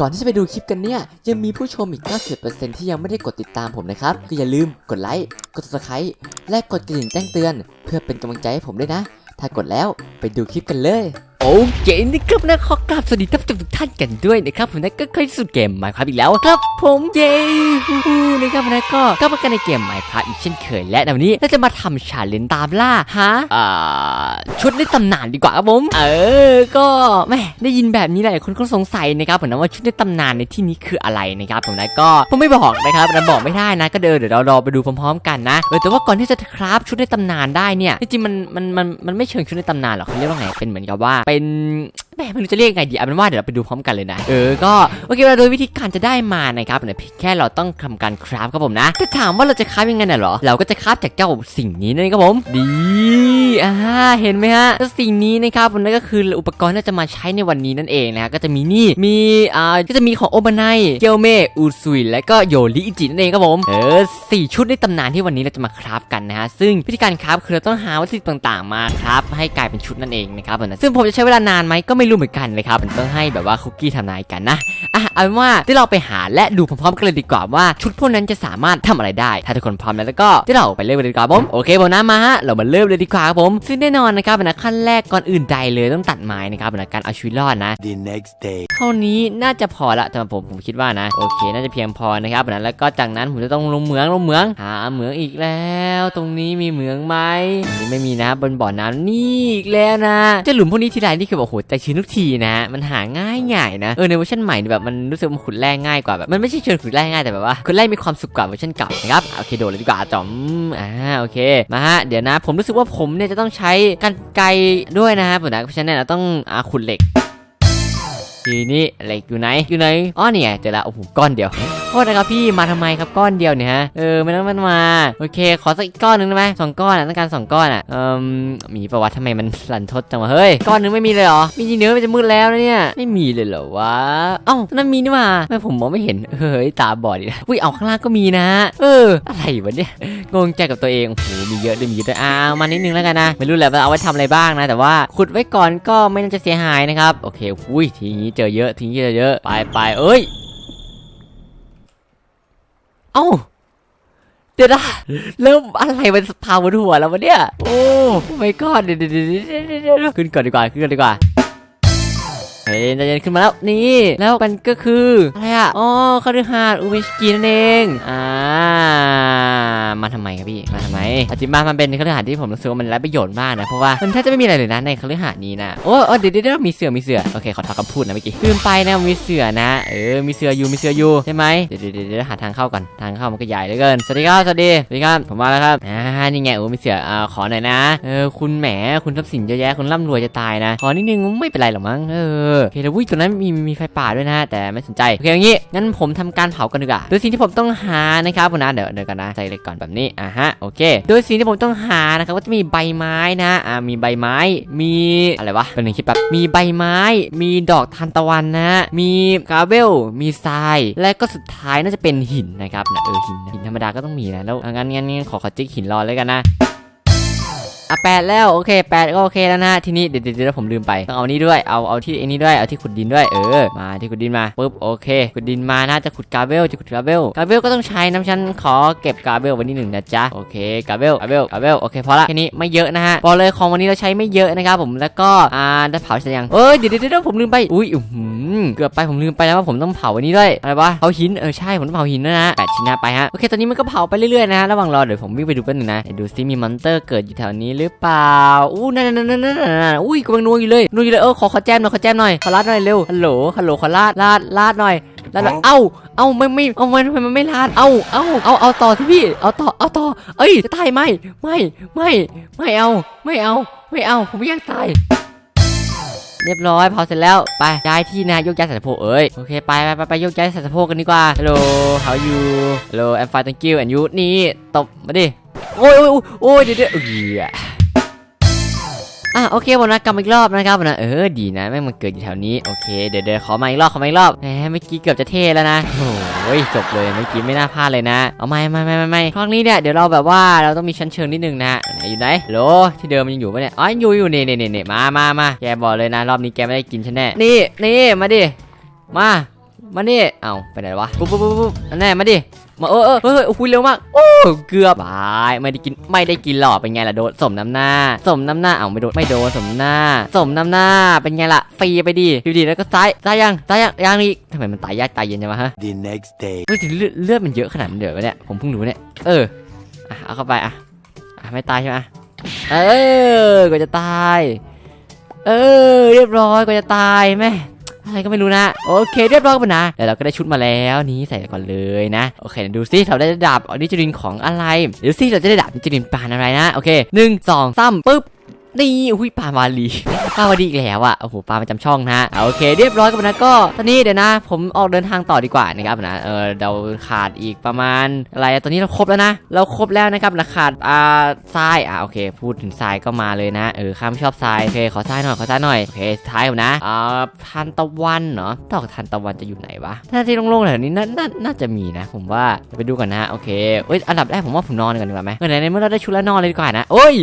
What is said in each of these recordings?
ก่อนที่จะไปดูคลิปกันเนี่ย ยังมีผู้ชมอีก 90%ที่ยังไม่ได้กดติดตามผมนะครับ ก็อย่าลืมกดไลค์ กด subscribe และกดกระดิ่งแจ้งเตือน เพื่อเป็นกำลังใจให้ผมด้วยนะ ถ้ากดแล้วไปดูคลิปกันเลยโอเคนะครับนะขอกราบสวัสดีท่านผู้ชมทุกท่านกันด้วยนะครับผมนะก็เคยสุดเกม Minecraft อีกแล้วครับผมเย้ฮู้ฮู้นะครับนะก็ก็มากันในเกม Minecraft อีกเช่นเคยและในวันนี้เราจะมาทำชาเลนจ์ตามล่าฮะอ่าชุดในตำนานดีกว่าครับผมเออก็แม่ได้ยินแบบนี้หลายคนก็สงสัยนะครับผมนะว่าชุดในตำนานในที่นี้คืออะไรนะครับผมนะก็ผมไม่บอกนะครับนะบอกไม่ได้นะก็เดินเดี๋ยวเรารอไปดูพร้อมๆ กันนะเออแต่ว่าก่อนที่จะคราฟชุดในตำนานได้เนี่ยจริงๆมันมันมันมันไม่เชิงชุดในตำนานหรอกเขาเรียกว่าไงเป็นเหมือนกับว่าเป็นแหม่ไม่รู้จะเรียกไงดีเอาเป็นว่าเดี๋ยวเราไปดูพร้อมกันเลยนะ เออ ก็โอเคเราโดยวิธีการจะได้มานะครับเนี่ยเพียงแค่เราต้องทำการคราฟครับผมนะแต่ถามว่าเราจะคราฟยังไงน่ะหรอ เราก็จะคราฟจากเจ้าสิ่งนี้นั่นเองครับผมดี อ่าเห็นไหมฮะแล้วสิ่งนี้นะครับผมนั่นก็คืออุปกรณ์ที่จะมาใช้ในวันนี้นั่นเองนะฮะก็จะมีนี่มีอ่าก็จะมีของโอบานายเกียวเมอูซุยและก็โยริอิจินั่นเองครับผมเออสี่ชุดในตำนานที่วันนี้เราจะมาคราฟกันนะฮะซึ่งวิธีการคราฟคือเราต้องหาวัตถุดิบต่างๆมาคราฟให้กลายเป็นชุดนั่นเองนะครับผมซึ่งผมจะใช้เวลานานไหมก็ไม่รู้เหมือนกันเลยครับผมต้องให้แบบว่าคุกกี้ทำนายกันนะอะเอาเป็นว่าที่เราไปหาและดูพร้อมๆกันเลยดีกว่าว่าชุดพวกนั้นจะสามารถทำอะไรได้ ถ้าทุกคนพร้อมแล้วก็ที่เราไปเริ่มเลยดีกว่าผมโอเคผมนะมาฮะเรามาเริ่มเลยดีกว่าผม ซึ่งแน่นอนนะครับนะขั้นแรกก่อนอื่นใดเลยต้องตัดไม้นะครับนะการเอาชีวิตรอดนะ the next day. เท่านี้น่าจะพอละสำหรับผมผมคิดว่านะ โอเค น่าจะเพียงพอนะครับนะแล้วก็จากนั้นผมจะต้องลงเหมืองลงเหมืองหาเหมืองอีกแล้ว ตรงนี้มีเหมืองไหมอันนี้ไม่มีนะบนบ่อน้ำนี่อีกแล้วนะเจะหลุมพวกนี้ทีไรนี่คือแบบโอ้โหใจชื้นทุกทีนะ มันหาง่ายง่ายๆนะเออในเวอร์ชันใหม่เนี่ยแบบมันรู้สึกว่ามันขุดแร่ง่ายกว่าแบบมันไม่ใช่เชิงขุดแร่ง่ายแต่แบบว่าขุดแร่มีความสุขกว่าเวอร์ชันเก่านะครับโอเคโดดเลยดีกว่าจอมอ่าโอเคมาฮะเดี๋ยวนะ ผมรู้สึกว่าผมเนี่ยจะต้องใช้กันไกรด้วยนะฮะผมนะเพราะฉะนั้นเราต้องอาขุดเหล็ก ทีนี้เหล็กอยู่ไหนอยู่ไหนอ๋อเนี่ยเจอแล้วโอ้โหก้อนเดียว ษนะครับพี่มาทำไมครับก้อนเดียวเนี่ยฮะเออไม่ต้องมันมาโอเค ขอสักอีกก้อนหนึ่งได้ไหมสองก้อนอะต้องการสองก้อนอะเอ่มมีประวัติทำไมมันหลั่นทดจังวะเฮ้ยก้อนหนึงไม่มีเลยเหรอมีจริงเนื้อมันจะมืดแล้วนะเนี่ยไม่มีเลยเหรอวะเอ้านั่นมีนี่มาไม่ผมมองไม่เห็นเฮ้ยตาบอดอีกแล้วอุ้ยเอาข้างล่างก็มีนะ เออ อะไรวะเนี่ยงงใจกับตัวเองโอ้โหมีเยอะด้วยมีเยอะด้วยอ้าวมานิดนึงแล้วกันนะไม่รู้แหละว่าเอาไว้ทำอะไรบ้างนะ แต่ว่าขุดไว้ก่อนก็ไม่น่าจะเสียหายนะครับโอเคอุ้ยทีนี้เจอเยอะทีนี้เจอเยอะไปไปเอ้ย เอ้า เดี๋ยวนะเริ่มอะไรมันพาวบนหัวแล้ววะเนี่ย โอ้ไม่ก็เดี๋ยวเดี๋ยวเดี๋ยวเดี๋ยวเดี๋ยวเดี๋ยวขึ้นก่อนดีกว่า ขึ้นก่อนดีกว่า เฮ้ยใจเย็นขึ้นมาแล้วนี่ แล้วมันก็คืออะไรอะอ๋อคาริฮาดอูมิสกีนั่นเองอ่ามาทำไมครับพี่มาทำไมอาจิมามันเป็นคฤหาสน์ที่ผมรู้สึกว่ามันไร้ประโยชน์มากนะเพราะว่ามันแทบจะไม่มีอะไรเลยนะในคฤหาสน์นี้นะโอ้เออเดี๋ยวเดี๋ยวมีเสือมีเสือโอเคขอทักคำพูดนะเมื่อกี้ลืมไปนะมีเสือนะเออมีเสืออยู่มีเสืออยู่ใช่ไหมเดี๋ยวเดี๋ยวเดี๋ยวเดี๋ยวหาทางเข้าก่อนทางเข้ามันก็ใหญ่เหลือเกินสวัสดีครับสวัสดีสวัสดีครับผมมาแล้วครับอ่า นี่ไงโอ้มีเสืออ่าขอหน่อยนะ เออคุณแหมคุณทรัพย์สินเยอะแยะคุณร่ำรวยจะตายนะ ขอนิดนึงไม่เป็นไรหรอกมั้ง เออโอเคแล้ววุ้ยตัวนั้นมีมีไฟป่าด้วยนะ แต่ไม่สนใจ โอเคอย่างงี้ งั้นผมทำการเผากันดีกว่า โดยสิ่งที่ผมต้องหานะครับผมนะเดี๋ยวเดี๋ยวกันนะ ใส่เล็กก่อนแบบนี้ อ่าฮะ โอเค โดยสิ่งที่ผมต้องหานะครับก็จะมีใบไม้นะ อ่า มีใบไม้ มีอะไรวะ เป็นหนึ่งคิดแบบมีใบไม้ มีดอกทานตะวันนะ มีกราเวลมีทราย และก็สุดท้ายน่าจะเป็นหินนะครับนะเออหินหินธรรมดาก็ต้องมีนะ แล้วงั้นงั้นงั้นขอขอจิ๊กหินรอเลยกันนะ อะแปดแล้วโอเคแปดก็โอเคแล้วนะทีนี้เดี๋ยวเดี๋ยวเดี๋ยวผมลืมไปต้องเอานี่ด้วยเอาเอาที่ไอ้นี่ด้วยเอาที่ขุดดินด้วยเออมาที่ขุดดินมาปุ๊บโอเคขุดดินมาน่าจะขุดกาเบลจะขุดกาเบลกาเบลก็ต้องใช้น้ำฉันขอเก็บกาเบลว้นิดหนึ่งนะจ๊ะโอเคกาเบลกาเบลกาเบลโอเคพอละแค่นี้ไม่เยอะนะฮะพอเลยของวันนี้เราใช้ไม่เยอะนะครับผมแล้วก็อ่าได้เผาเสร็จยังเอ้ยเดี๋ยวเดี๋ยวเดี๋ยวผมลืมไปอุ้ยเกือบไปผมลืมไปแล้วว่าผมต้องเผาวันนี้ด้วยอะไรวะเผาหินเออใช่ผมต้องเผาหินด้วยนะแปดชิ้นนะไปฮะโอเคตอนนี้มันก็เผาไปเรื่อยๆนะระหว่างรอเดี๋ยวผมวิ่งไปดูแป๊บนึงนะดูซิมีมอนเตอร์เกิดอยู่แถวนี้หรือเปล่า อู้นั่นนั่นนั่นนั่นนั่นอุ้ยกำลังนัวอยู่เลยนัวอยู่เลยเออขอขอแจมหน่อยขอแจมหน่อยขอลาดหน่อยเร็วฮัลโหลฮัลโหลขอลาดลาดลาดหน่อยลาดหน่อยเอ้าเอ้าไม่ไม่เอามันทำไมมันไม่ลาดเอ้าเอ้าเอาเอาต่อที่พี่เอาต่อเอาต่อ เอ้ยจะตายไหมไม่ไม่ไม่เอาไม่เอาไม่เอาผมไม่อยากตายเรียบร้อยพอเสร็จแล้วไปย้ายที่นะยกย้ายใส่สะโพกเอ้ยโอเคไปไปไปไปยกย้ายใส่สะโพกกันดีกว่า Hello how are you Hello I'm fine thank you and you นี่ตบมาดิ โอ้ยโอ้ยโอ้ยเดี๋ยวเดี๋ยวเอ้ยอะโอเคผมนะกลับมาอีกรอบนะครับผมนะเออดีนะแม่งมันเกิดอยู่แถวนี้โอเคเดี๋ยวเดี๋ยวขอมาอีกรอบขอมาอีกรอบแหมเมื่อกี้เกือบจะเท่แล้วนะโอ้ยจบเลยเมื่อกี้ไม่น่าพลาดเลยนะ เอาไม่ไม่ไม่ไม่ไม่ครั้งนี้เนี่ยเดี๋ยวเราแบบว่าเราต้องมีชั้นเชิงนิดนึงนะไหนอยู่ไหนโหลที่เดิมมันยังอยู่ปะเนี่ยอ๋ออยู่อยู่นี่นี่นี่นี่มามามาแกบอกเลยนะ รอบนี้แกไม่ได้กินฉันแน่นี่นี่มาดิมามานี่เอาไปไหนวะปุ๊บปุ๊บปุ๊บแน่มาดิ มาเออเออเออโอ้โหเร็วมากโอ้เกือบบายไม่ได้กินไม่ได้กินหรอกเป็นไงล่ะโดนสมน้ำหน้า สมน้ำหน้าเอาไม่โดนไม่โดนสมหน้า สมน้ำหน้าเป็นไงล่ะฟรีไปดิดูดิแล้วก็ซ้ายซ้ายยังซ้ายยังยังอีกทำไมมันตายยากตายเย็นจังวะฮะ The next day. เฮ้ยเลือดเลือดมันเยอะขนาดนั้นเดี๋ยวเนี่ยผมเพิ่งรู้เนี่ยเออเอาเข้าไปอะไม่ตายใช่ไหมเออกว่าจะตาย เออ เรียบร้อยกว่าจะตายแม่ อะไรก็ไม่รู้นะ โอเคเรียบร้อยกันนะแล้วเราก็ได้ชุดมาแล้วนี่ใส่ก่อนเลยนะ โอเคดูซิเราได้ดาบอนิจรินของอะไรเดี๋ยวซิเราจะได้ดาบอนิจรินปานอะไรนะ โอเคหนึ่งสองสามปึ๊บ นี่อุ้ยปลาวาลีปลาวาลีอีกแล้วอะโอ้โหปลาประจำช่องนะอะโอเค เรียบร้อยกันนะก็ตอนนี้เดี๋ยวนะ ผมออกเดินทางต่อดีกว่านะครับนะเออเราขาดอีกประมาณอะไรตอนนี้เราครบแล้วนะ เราครบแล้วนะครับนะขาดอ่าทรายอะโอเค พูดถึงทรายก็มาเลยนะเออข้ามชอบทรายโอเคขอทรายหน่อยขอทรายหน่อยโอเคท้ายผมนะอ่าทานตะวันเนาะดอกทานตะวันจะอยู่ไหนวะถ้าที่โล่งๆแถวนี้น่าน่าน่าจะมีนะ ผมว่าไปดูกันนะโอเคเอ้ยอันดับแรกผมว่าผมนอนก่อนดีกว่าไหมเออไหนเมื่อเราได้ชุดแล้วนอนเลยดีกว่านะโอ้ย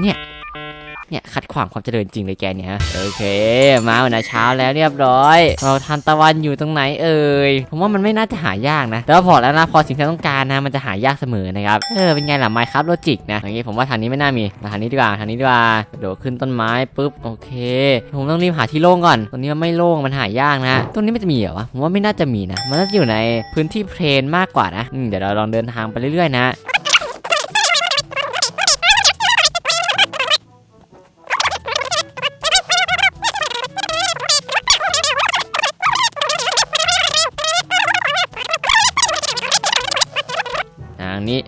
เนี่ยเนี่ยขัดขวางความเจริญจริงเลยแกเนี่ยโอเค มาวันนะเช้าแล้วเรียบร้อย เราทานตะวันอยู่ตรงไหนเอ่ยผมว่ามันไม่น่าจะหายากนะแต่ว่าพอแล้วนะพอสิ่งที่เราต้องการนะมันจะหายากเสมอนะครับเออเป็นไงล่ะไมค์ครับโลจิกนะอย่างงี้ผมว่าทางนี้ไม่น่ามีมาทางนี้ดีกว่าทางนี้ดีกว่าโดดขึ้นต้นไม้ปุ๊บโอเค ผมต้องรีบหาที่โล่งก่อนตรงนี้มันไม่โล่งมันหายากนะตรงนี้ไม่จะมีเหรอวะผมว่าไม่น่าจะมีนะมันน่าจะอยู่ในพื้นที่เพลนมากกว่านะเดี๋ยวเราลองเดินทางไปเรื่อยๆนะางนี้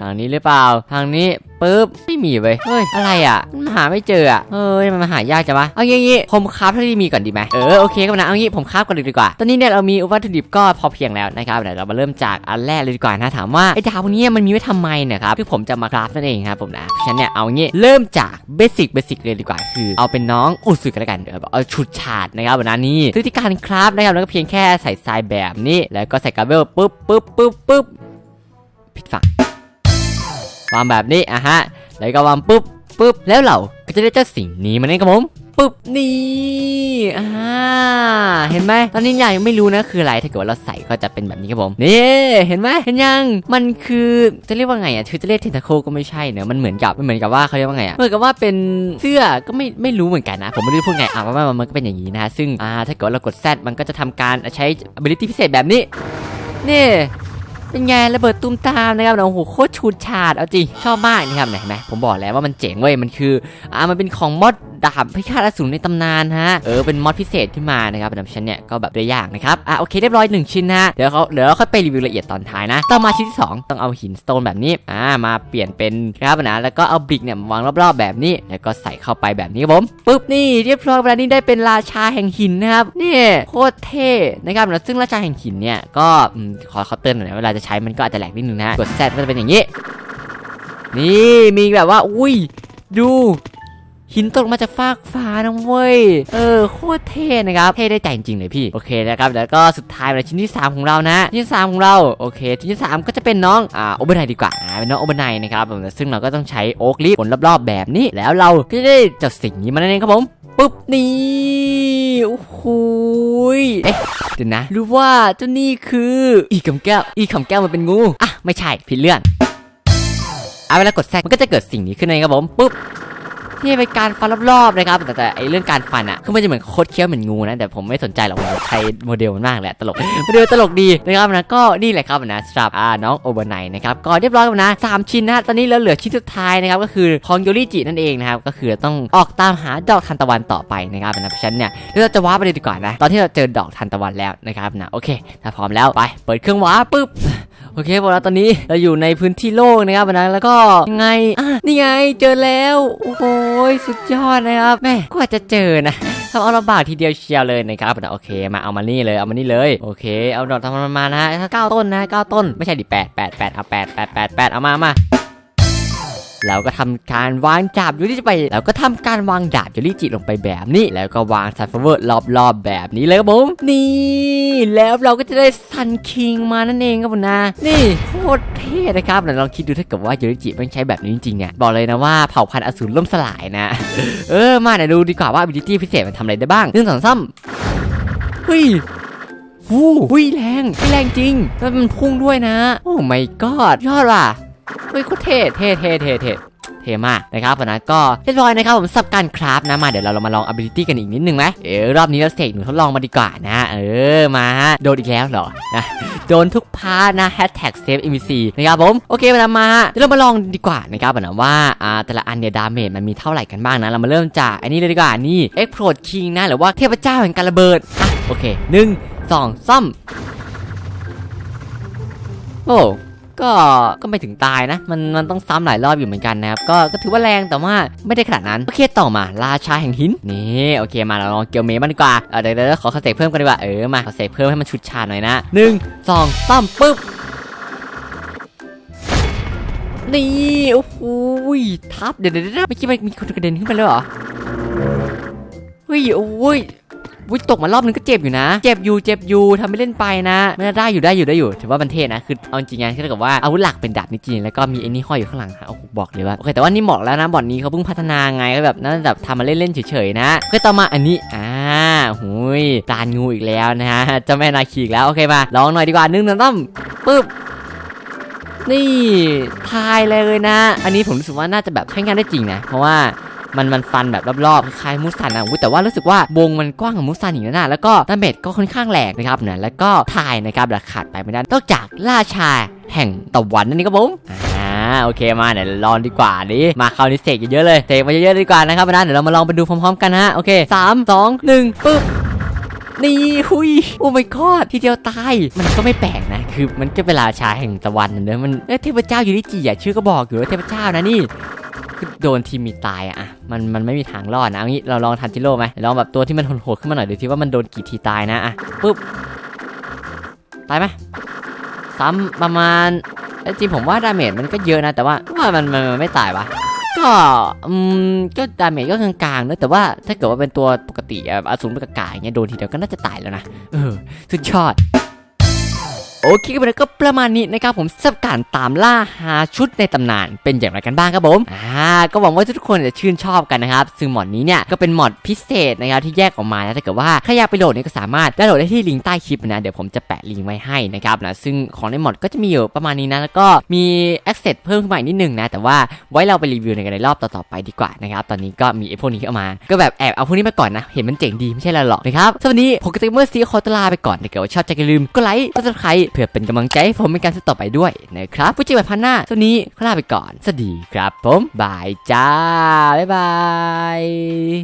ทางนี้หรือเปล่า ทางนี้ปุ๊บไม่มีเว้ยเฮ้ยอะไรอะมันหาไม่เจออะเฮ้ยมันมาหายากจังวะเอางี้งี้ผมคราฟเท่าที่มีก่อนดีไหมเออโอเคก็นะเอางี้ผมคราฟก่อนเลยดีกว่า ตอนนี้เนี่ยเรามีวัตถุดิบก็พอเพียงแล้วนะครับเดี๋ยวเรามาเริ่มจากอันแรกเลยดีกว่านะถามว่าไอ้ดาวพวกนี้มันมีไว้ทำไมเนะครับที่ผมจะมาคราฟนั่นเองครับผมนะเพราะฉะนั้นเนี่ยเอางี้เริ่มจากเบสิกเบสิกเลยดีกว่า คือเอาเป็นน้องอุสึกันแล้วกันเดี๋ยวเอาชุดฉาดนะครับวันนั้นนี่วิธีการคราฟนะครับแล้วก็เพียงแค่ใส่ทรายแบบนี้แล้วก็ใส่กระเบลปุ๊บปุ๊บปุ๊บปุ๊บ ผิดฝั่งวางแบบนี้อะฮะแล้วก็วางปุ๊บปุ๊บแล้วเราก็จะได้เจ้าสิ่งนี้มาเองครับผมปุ๊บนี่อ่าเห็นไหมตอนนี้ยังไม่รู้นะคืออะไรถ้าเกิดว่าเราใส่ก็จะเป็นแบบนี้ครับผมนี่เห็นไหมเห็นยังมันคือจะเรียกว่าไงอะคือจะเรียกเทนทาโคก็ไม่ใช่เนอะมันเหมือนกับมันเหมือนกับว่าเขาเรียกว่าไงอะเหมือนกับว่าเป็นเสื้อก็ไม่ไม่รู้เหมือนกันนะ ผมไม่รู้พูดไงอะว่ามันก็เป็นอย่างนี้นะฮะซึ่งอ่าถ้าเกิดเรากด Z มันก็จะทำการใช้ ability พิเศษแบบนี้นี่ เป็นไงระเบิดตุ้มตามนะครับโอ้โหโคตรชูดฉาดเอาจริงชอบมากนะครับเห็นไหมผมบอกแล้วว่ามันเจ๋งเว้ยมันคืออ่ามันเป็นของมอดดาบพิฆาตอสูรในตำนานฮะเออเป็นมอดพิเศษขึ้นมานะครับดับชันเนี่ยก็แบบได้ยากนะครับอะโอเคเรียบร้อยหนึ่งชิ้นนะฮะเดี๋ยวเขาเดี๋ยวเราค่อยไปรีวิวละเอียดตอนท้ายนะ ต่อมาชิ้นที่สองต้องเอาหินสโตนแบบนี้อ่ามาเปลี่ยนเป็นครับนะแล้วก็เอาบริกเนี่ยมาวางรอบๆแบบนี้ แล้วก็ใส่เข้าไปแบบนี้ครับผมปุ๊บนี่เรียบร้อยเวลานี้ได้เป็นราชาแห่งหินนะครับนี่โคตรเท่นะครับแล้วซึ่งราชาแห่งหินเนี่ยก็อืมขอเขาเตือนหน่อยนะเวลาจะใช้มันก็อาจจะแหลกนิดนึงนะกดแซดก็จะเป็นอย่างนี้ นี่มีแบบว่าอุ้ยดู หินตกมาจากฟากฟ้านะเว้ย เออโคตรเท่นะครับ เท่ได้ใจจริงๆเลยพี่ โอเคนะครับ แล้วก็สุดท้ายเป็นชิ้นที่ 3 ของเรานะชิ้นที่3ของเรา โอเค ชิ้นที่ 3 ก็จะเป็นน้อง อ่า โอเบอร์ไนดีกว่าอ่าเป็นน้องโอเบอร์ไนนะครับซึ่งเราก็ต้องใช้โอ๊กลีฟผลรอบๆแบบนี้ แล้วเราก็จะได้จ้าสิ่งนี้มานั่นเองครับผม ปุ๊บนี่โอ้โหยเอ๊ะเดี๋ยวนะ รู้ว่าเจ้านี่คือ อีคำแก้ว อีคำแก้วมันเป็นงู อะ ไม่ใช่ ผิดเรื่องเอาเวลากดแซกมันก็จะเกิดสิ่งนี้ขึ้นเองครับผม ปุ๊บ นี่เป็นการฟันรอบๆนะครับแต่แต่ไอเรื่องการฟันอะคือมันจะเหมือนโคดเคี้ยวเหมือนงูนะแต่ผมไม่สนใจหรอกผมใช้โมเดลมันมากแหละตลกโมเดลตลกดีนะครับนะก็นี่แหละครับนะสำหรับอ่าน้องโอเบอร์ไนนะครับก็เรียบร้อยแล้วนะสามชิ้นนะตอนนี้เราเหลือชิ้นสุดท้ายนะครับก็คือของโยริจินั่นเองนะครับก็คือต้องออกตามหาดอกทานตะวันต่อไปนะครับนะเพราะฉะนั้นเนี่ยเราจะว้าไปเลยดีกว่านะตอนที่เราเจอดอกทานตะวันแล้วนะครับนะโอเคถ้าพร้อมแล้วไปเปิดเครื่องว้าปุ๊บ โอเคพอกแล้วตอนนี้เราอยู่ในพื้นที่โล่งนะครับวันนั้นแล้วก็ยังไงอะนี่ไงเจอแล้วโอ้โหสุดยอดนะครับแม่กว่าจะเจอนะทำเอาลำบากทีเดียวเชียวเลยนะครับนะโอเคมาเอามานี่เลยเอามานี่เลยโอเค เอาดอกทำมันมานะฮะเก้าต้นนะเก้าต้น ไม่ใช่ดิแปดแปดแปดเอาแปดแปดแปดแปดเอามามา เราก็ทำการวางดาบยูริจิไปเราก็ทำการวางดาบยูริจิลงไปแบบนี้ แล้วก็วางซันฟลเวอร์รอบๆแบบนี้เลยครับผมนี่ แล้วเราก็จะได้ซันคิงมานั่นเองครับผมนะ นี่โคตรเท่นะครับเดี๋ยวลองคิดดูถ้าเกิดว่ายูริจิมันใช้แบบนี้จริงๆอะบอกเลยนะว่าเผ่าพันธุ์อสูรล่มสลายนะ เออมาเดี๋ยวดูดีกว่าว่า ability พิเศษมันทำอะไรได้บ้างหนึ่งสองสามเฮ้ยวู้หุยแรงแรงจริง แล้วมันพุ่งด้วยนะ โอ้ my god ยอดว่ะ เฮ้ยโคตรเท่เท่เท่เท่เท่เท่มากนะครับวันนั้นก็เรียบร้อยนะครับผมสับการคราฟนะมาเดี๋ยวเราลองมาลอง ability กันอีกนิดนึงไหมเออรอบนี้เราเสกหนูทดลองมาดีกว่านะเออมาโดนอีกแล้วเหรอนะโดนทุกพาร์ทนะ hashtag save mvc นะครับผมโอเคมาแล้มาเดี๋ยวเรามาลองดีกว่านะครับวันนั้นว่าอ่าแต่ละอันเนี่ยดาเมจมันมีเท่าไหร่กันบ้างนะเรามาเริ่มจากอันนี้เลยดีกว่านี่ explode king นะหรือว่าเทพเจ้าแห่งการระเบิดอะโอเคหนึ่งสองซ้ำโอ้ ก็ก็ไม่ถึงตายนะ มันมันต้องซ้ำหลายรอบอยู่เหมือนกันนะครับก็ก็ถือว่าแรงแต่ว่าไม่ได้ขนาดนั้นโอเคต่อมาราชาแห่งหินนี่โอเคมาเราลองเกียวเมย์บ้างดีกว่าเดี๋ยวเดี๋ยวขอขอเสกเพิ่มกันดีกว่าเออมาขอเสกเพิ่มให้มันชุดชาหน่อยนะหนึ่งสองสามปึ๊บนี่โอ้โหทับเดี๋ยวเดี๋ยวเดี๋ยวเมื่อกี้มันมีคนกระเด็นขึ้นไปเลยเหรอเฮ้ยโอ้ย วิตกมารอบนึงก็เจ็บอยู่นะ เจ็บอยู่เจ็บอยู่ทำไม่เล่นไปนะไม่ได้อยู่ได้อยู่ได้อยู่ ถือว่ามันเท่นะ คือเอาจริงๆนะถ้าเกิดว่าอาวุธหลักเป็นดาบนี่จริงแล้วก็มีไอ้นี่ห้อยอยู่ข้างหลังฮะโอ้โหบอกเลยว่าโอเคแต่ว่านี่เหมาะแล้วนะบอดนี้เขาเพิ่งพัฒนาไงก็แบบน่าจะแบบทำมาเล่นๆเฉยๆนะโอเคต่อมาอันนี้อ่าหุยตานงูอีกแล้วนะฮะเจ้าแม่นาคีอีกแล้วโอเคมาลองหน่อยดีกว่านึ่งสองสามปึ๊บนี่ทายเลยนะ อันนี้ผมรู้สึกว่าน่าจะแบบใช้งานได้จริงนะ เพราะว่า มันมันฟันแบบรอบๆคล้ายมูสันนะอุ๊ยแต่ว่ารู้สึกว่าวงมันกว้างกว่ามูสันอีกนะแล้วก็ดาเมจก็ค่อนข้างแรงนะครับเนี่ยแล้วก็ทายนะครับและขาดไปไม่ได้นอกจากราชาแห่งตะวันนั่นนี่ครับผมอ่าโอเคมาเดี๋ยวลองดีกว่าดิมาคราวนี้เสกเยอะๆเลยเสกมาเยอะๆดีกว่านะครับนะเดี๋ยวเรามาลองไปดูพร้อมๆกันนะโอเคสามสองหนึ่งปึ๊บนี่หุยโอ้ my god ทีเดียวตายมันก็ไม่แปลกนะ คือมันก็เป็นราชาแห่งตะวันนะเนอะมันเอ้ยเทพเจ้าอยู่ที่จีอะชื่อก็บอกอยู่ว่าเทพเจ้านะนี่ คือโดนทีมมีตายอะมันมันไม่มีทางรอดนะเอางี้เราลองทันจิโร่ไหมลองแบบตัวที่มันโหดขึ้นมาหน่อยดูที่ว่ามันโดนกี่ทีตายนะอะปุ๊บตายไหมซ้ำประมาณจริงผมว่าดาเมจมันก็เยอะนะ แต่ว่าว่ามันมันมันไม่ตายวะก็อืมก็ดาเมจก็กลางๆนะแต่ว่าถ้าเกิดว่าเป็นตัวปกติอะอสูรปกกาอย่างเงี้ยโดนทีเดียวก็น่าจะตายแล้วนะเออสุดยอด โอเคครับแล้วก็ประมาณนี้นะครับผมสำหรับการตามล่าหาชุดในตำนานเป็นอย่างไรกันบ้างครับผมอ่าก็หวังว่าทุกคนจะชื่นชอบกันนะครับซึ่งหมอดนี้เนี่ยก็เป็นหมอดพิเศษนะครับที่แยกออกมานะถ้าเกิดว่าใครอยากไปโหลดเนี่ยก็สามารถได้โหลดได้ที่ลิงก์ใต้คลิปนะเดี๋ยวผมจะแปะลิงก์ไว้ให้นะครับนะซึ่งของในหมอดก็จะมีอยู่ประมาณนี้นะแล้วก็มี access เพิ่มขึ้นมาอีกนิดนึงนะแต่ว่าไว้เราไปรีวิวในกันในรอบต่อๆไปดีกว่านะครับตอนนี้ก็มีไอ้พวกนี้เข้ามา ก็แบบแอบเอาพวกนี้มาก่อนนะเห็นมันเจ๋งดีไม่ใช่อะไรหรอกนะครับสวันนี้ผมกับเตเมอร์ซีขอตลาไปก่อนถ้าเกิดว่าชอบจะอย่าลืมกดไลค์กด subscribe เพื่อเป็นกำลังใจให้ผมในการต่อไปด้วยนะครับผู้จิ๋วพันหน้าตัวันนี้ขอลาไปก่อน สวัสดีครับผมบายจ้า บ๊ายบาย